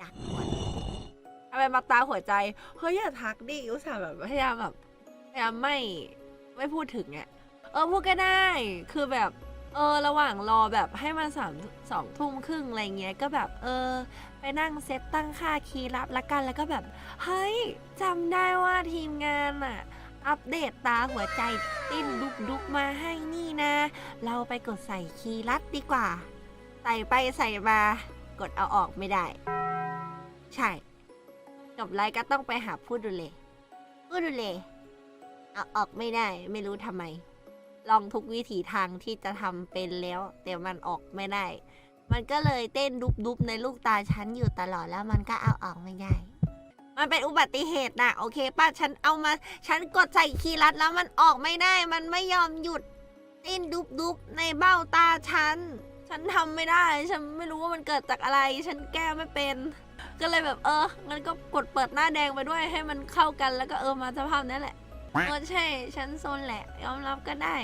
กักทำไมมาตาหัวใจ เฮ้ยอย่าทักดิอุตส่าห์แบบพยายามแบบพยายามไม่ไม่พูดถึงอะเออพูดก็ได้ คือแบบเออระหว่างรอแบบให้มาสามสองทุ่มครึ่งอะไรเงี้ยก็แบบเออ ไปนั่งเซตตั้งค่าคีย์ลับละกันแล้วก็แบบ เฮ้ยจำได้ว่าทีมงานอะอัปเดตตาหัวใจติ้นดุกดุกมาให้นี่นะ เราไปกดใส่คีย์ลัดดีกว่า ใส่ไปใส่มากดเอาออกไม่ได้ ใช่ จบไลฟ์ก็ต้องไปหาผู้ดูแลผู้ดูแลเอาออกไม่ได้ไม่รู้ทำไม ลองทุกวิถีทางที่จะทำเป็นแล้ว แต่มันออกไม่ได้ มันก็เลยเต้นดุบๆในลูกตาฉันอยู่ตลอดแล้วมันก็เอาออกไม่ได้ มันเป็นอุบัติเหตุนะโอเคป้าฉันเอามา ฉันกดใส่คีย์ลัดแล้วมันออกไม่ได้ มันไม่ยอมหยุดเต้นดุบๆในเบ้าตาฉัน ฉันทำไม่ได้ ฉันไม่รู้ว่ามันเกิดจากอะไร ฉันแก้ไม่เป็น ก็เลยแบบเออ งั้นก็กดเปิดหน้าแดงไปด้วยให้มันเข้ากันแล้วก็เออมาสภาพนี้แหละเออใช่ ฉันโซนแหละ ยอมรับก็ได้